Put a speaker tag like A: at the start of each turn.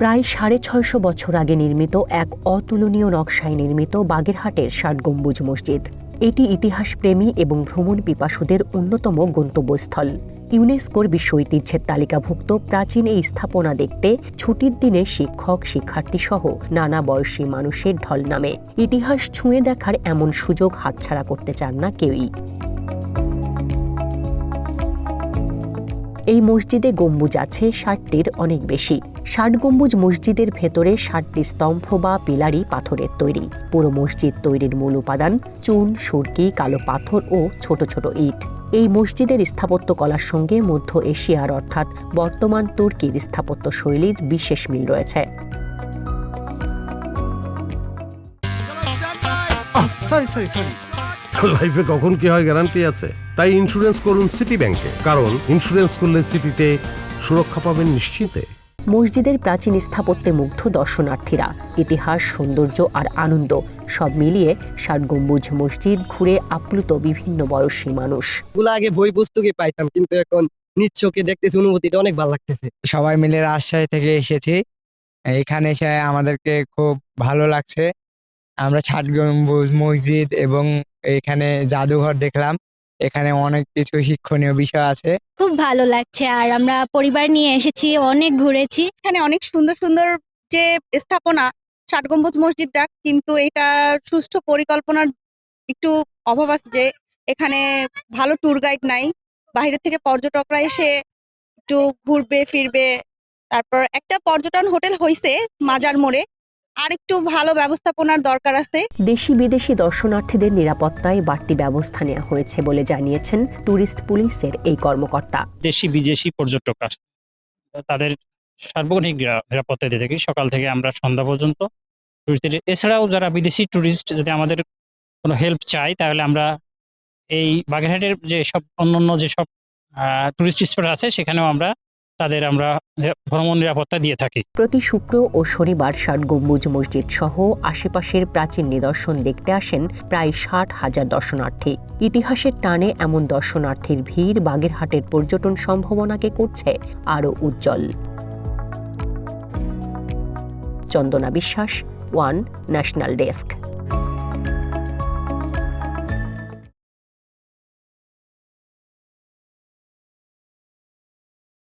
A: প্রায় সাড়ে ছয়শো বছর আগে নির্মিত এক অতুলনীয় নকশায় নির্মিত বাগেরহাটের ষাট গম্বুজ মসজিদ। এটি ইতিহাসপ্রেমী এবং ভ্রমণ পিপাসুদের অন্যতম গন্তব্যস্থল। ইউনেস্কোর বিশ্ব ঐতিহ্যের তালিকাভুক্ত প্রাচীন এই স্থাপনা দেখতে ছুটির দিনে শিক্ষক শিক্ষার্থী সহ নানা বয়সী মানুষের ঢল নামে। ইতিহাস ছুঁয়ে দেখার এমন সুযোগ হাতছাড়া করতে চান না কেউই। এই মসজিদে গম্বুজ আছে ষাটটির অনেক বেশি। ষাট গম্বুজ মসজিদের ভেতরে ষাটটি স্তম্ভ বা পিলারি পাথরের তৈরি। পুরো মসজিদ তৈরির মূল উপাদান চুন, সুরকি, কালো পাথর ও ছোট ছোট ইট। এই মসজিদের স্থাপত্য কলার সঙ্গে মধ্য এশিয়ার অর্থাৎ বর্তমান তুর্কির স্থাপত্য শৈলীর বিশেষ মিল রয়েছে।
B: সরি সরি সরি
C: লাইফে কখন কি হয় গ্যারান্টি আছে? তাই ইন্স্যুরেন্স করুন সিটি ব্যাংকে কারণ ইন্স্যুরেন্স করলে সিটিতে সুরক্ষা পাবেন নিশ্চিতে
A: মসজিদের প্রাচীন স্থাপত্যে মুগ্ধ দর্শনার্থীরা। ইতিহাস সৌন্দর্য আর আনন্দ সব মিলিয়ে ষাট গম্বুজ মসজিদ ঘুরে আপ্লুত বিভিন্ন বয়সী মানুষ।
B: গুলো আগে বই পুস্তকে পাইতাম কিন্তু এখন নিজ চোখে দেখতেছি অনুভূতিটা অনেক ভালো লাগতেছে।
D: সবাই মিলে রাজশাহী থেকে এসেছি। এখানে এসে আমাদেরকে খুব ভালো লাগছে। আমরা ষাট গম্বুজ মসজিদ এবং এখানে জাদুঘর দেখলাম। এখানে অনেক কিছু শিক্ষণীয় বিষয় আছে।
E: খুব ভালো লাগছে। আর আমরা পরিবার নিয়ে এসেছি, অনেক ঘুরেছি।
F: এখানে অনেক সুন্দর সুন্দর যে স্থাপনা ষাট গম্বুজ মসজিদটা, কিন্তু এটা সুষ্ঠু পরিকল্পনার একটু অভাব আছে যে এখানে ভালো ট্যুর গাইড নাই। বাইরে থেকে পর্যটকরা এসে একটু ঘুরবে, ফিরবে। তারপর একটা পর্যটন হোটেল হইছে মাজার মোড়ে। আর একটু ভালো ব্যবস্থাপনার দরকার আছে।
A: দেশি বিদেশি দর্শনার্থীদের নিরাপত্তায় বাড়তি ব্যবস্থা নেওয়া হয়েছে বলে জানিয়েছেন ট্যুরিস্ট পুলিশের এই কর্মকর্তা।
G: দেশি বিদেশি পর্যটক আসে। তাদের সার্বজনীন নিরাপত্তা দিয়ে থাকি সকাল থেকে আমরা সন্ধ্যা পর্যন্ত টুরিস্টদের এছাড়াও যারা বিদেশি ট্যুরিস্ট যদি আমাদের কোনো হেল্প চাই তাহলে আমরা এই বাগেরহাটের যে সব অন্যান্য যেসব টুরিস্ট স্পট আছে সেখানেও আমরা তাদের আমরা ভ্রমণ নিরাপত্তা দিয়ে থাকি।
A: প্রতি শুক্র ও শনিবার ষাট গম্বুজ মসজিদ সহ আশেপাশের প্রাচীন নিদর্শন দেখতে আসেন প্রায় ষাট হাজার দর্শনার্থী। ইতিহাসের টানে এমন দর্শনার্থীর ভিড় বাগেরহাটের পর্যটন সম্ভাবনাকে করছে আরও উজ্জ্বল। চন্দনা বিশ্বাস, ওয়ান ন্যাশনাল ডেস্ক।